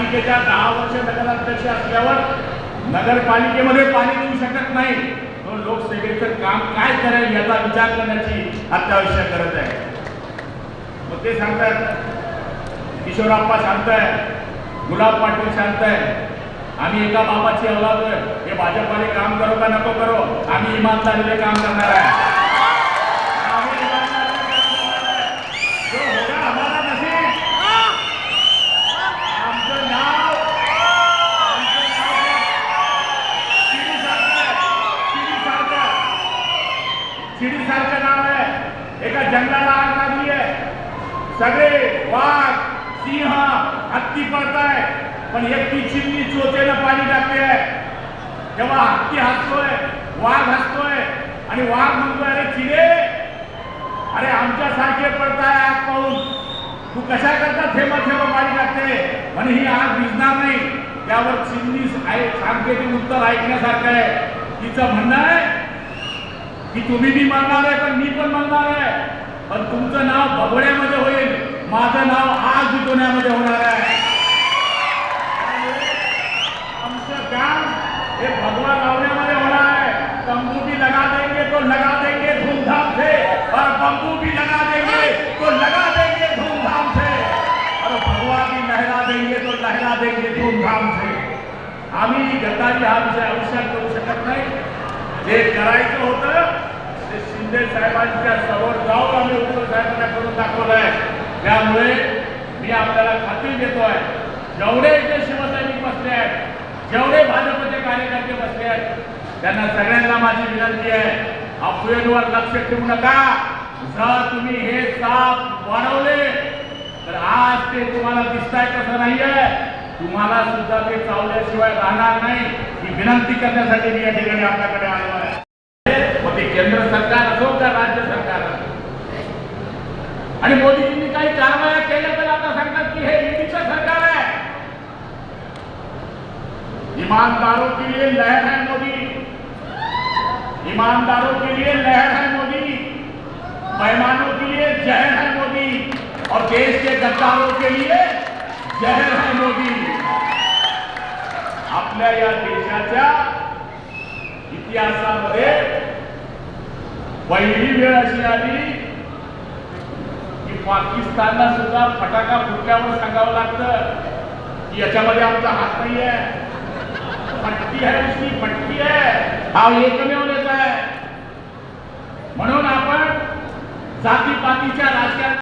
नगरपालिकेच्या दहा वर्ष नगराध्यक्ष असल्यावर नगरपालिकेमध्ये पाणी देऊ शकत नाही. तो लोकसेवेचं काम काय करेल याचा विचार करण्याची अत्यावश्यक गरज आहे. मग ते सांगतात किशोराप्पा शांत आहे गुलाब पाटील शांत आहे आम्ही एका बाबाची औलाद आहे हे भाजपाने काम करो का नको करो? आम्ही इमानदारीने काम करणार आहे आम्ही इमानदारीने काम करणार आहे. जो होगा हमारा नसीब आमचं नाव आमचं नाव शिडीसारखं आहे. शिडीसारखं. शिडीसारखं नाव आहे. एका जंगलाला आग लागली आहे. सगळे वाघ सिंह हत्ती पडताय पण एकटी चिमणी चोचेनं पाणी टाकते तेव्हा हत्ती हसतोय वाघ हसतोय. आणि वाघ म्हणतोय अरे चिडे अरे आमच्यासारखे पडताय आग पाहून. तू कशा करता थेंबा थेंबा पाणी टाकते? म्हणे ही आग भिजणार नाही. त्यावर चिमणी सांगते ते उत्तर ऐकण्यासारखं आहे. तिचं म्हणणं आहे की तुम्ही बी म्हणणार आहे पण मी म्हणणार आहे? पण तुमचं नाव माझं नाव आग वितवण्यामध्ये होणार आहे. आमचं हे भी देंगे तो देंगे धूमधाम से. और बम्बू भी लगा देंगे तो लगा देंगे धूमधाम से. और भगवा भी लहरा देंगे तो लहरा देंगे धूमधाम से. हा करू जे करायचं होतं ते शिंदे साहेबांच्या समोर जाऊन आम्ही उद्धव साहेबांना करून दाखवलं आहे त्यामुळे मी आपल्याला खात्री देतोय जेवढे इथे शिवसैनिक बसले आहेत जेवढे भाजपचे कार्यकर्ते बसले आहेत त्यांना सगळ्यांना माझी विनंती आहे अफवेवर लक्ष ठेवू नका. जर तुम्ही हे साप वाढवले तर आज ते तुम्हाला दिसताय कसं नाहीये. तुम्हाला सुद्धा ते चावल्याशिवाय राहणार नाही. ही विनंती करण्यासाठी मी या ठिकाणी आपल्याकडे आलो आहे. मग ते केंद्र सरकार असो का राज्य सरकार असो? आणि मोदीजींनी काही कारवाया केल्या तर आता सांगतात की हे ईडीचं सरकार आहे. इमानदारों के लिए लहर है मोदी. ईमानदारों के लिए लहर है मोदी. मेहमानों के लिए जहर है मोदी. और देश के गद्दारों के लिए जहर है मोदी. आपल्या या देशाच्या इतिहासामध्ये पहिली वेळ अशी आली की पाकिस्तानला सुद्धा फटाका फुटल्यावर सांगावं लागतं की याच्यामध्ये आमचा हात नाही आहे फटकी आहे उसकी फटकी आहे. हा एकमेव नेता आहे. म्हणून आपण जातीपातीच्या राजकारण